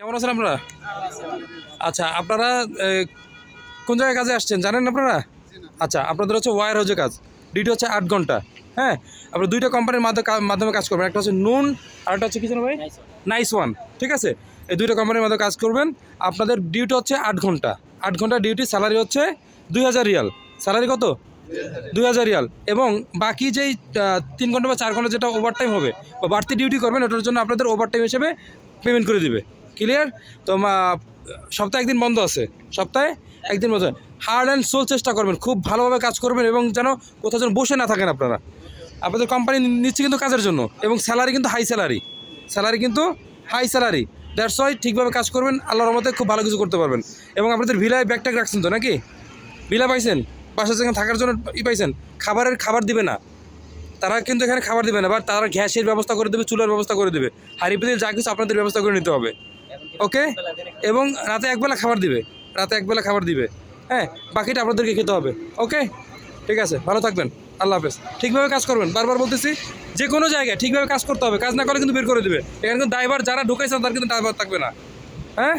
কেমন আছেন আপনারা? আচ্ছা আপনারা কোন জায়গায় কাজে আসছেন? জানেন আপনারা? আচ্ছা আপনাদের হচ্ছে ওয়ার হাউজে কাজ। ডিউটি হচ্ছে আট ঘণ্টা হ্যাঁ? আপনারা দুইটা কোম্পানির মাধ্যমে কাজ করবেন। একটা হচ্ছে নুন আর একটা হচ্ছে কি জানো ভাই? নাইস ওয়ান ঠিক আছে? এই দুইটা কোম্পানির মাধ্যমে কাজ করবেন। আপনাদের ডিউটি হচ্ছে আট ঘণ্টা। আট ঘণ্টা ডিউটি স্যালারি হচ্ছে দুই হাজার রিয়াল। স্যালারি কত? দুই হাজার রিয়াল। এবং বাকি যেই তিন ঘণ্টা বা চার ঘণ্টা যেটা ওভার টাইম হবে বা বাড়তি ডিউটি করবেন, ওটার জন্য আপনাদের ওভার টাইম হিসেবে পেমেন্ট করে দিবে। ক্লিয়ার তো সপ্তাহে একদিন বন্ধ আছে। সপ্তাহে একদিন বন্ধ হার্ড অ্যান্ড সোল চেষ্টা করবেন, খুব ভালোভাবে কাজ করবেন এবং যেন কোথাও যেন বসে না থাকেন আপনারা। আপনাদের কোম্পানি নিচ্ছে কিন্তু কাজের জন্য এবং স্যালারি কিন্তু হাই স্যালারি স্যালারি কিন্তু হাই স্যালারি দ্যাটস ওয়াই ঠিকভাবে কাজ করবেন, আল্লাহর মধ্যে খুব ভালো কিছু করতে পারবেন। এবং আপনাদের ভিলায় ব্যাগট্যাগ রাখছেন তো নাকি? ভিলা পাইছেন? বাসা যেখানে থাকার জন্য ই পাইছেন? খাবারের খাবার দিবে না। তারা কিন্তু এখানে খাবার দিবে না, বা তারা গ্যাসের ব্যবস্থা করে দেবে, চুলার ব্যবস্থা করে দেবে। পেতে যা কিছু আপনাদের ব্যবস্থা করে নিতে হবে। ওকে? এবং রাতে একবেলা খাবার দিবে। রাতে একবেলা খাবার দিবে। হ্যাঁ বাকিটা আপনাদেরকে খেতে হবে। ওকে? ঠিক আছে, ভালো থাকবেন। আল্লাহ হাফেজ। ঠিকভাবে কাজ করবেন। বারবার বলতেছি, যে কোনো জায়গায় ঠিকভাবে কাজ করতে হবে। কাজ না করে কিন্তু বের করে দেবে। এখানে কিন্তু ড্রাইভার যারা ঢুকেছে তার কিন্তু ড্রাইভার থাকবে না। হ্যাঁ?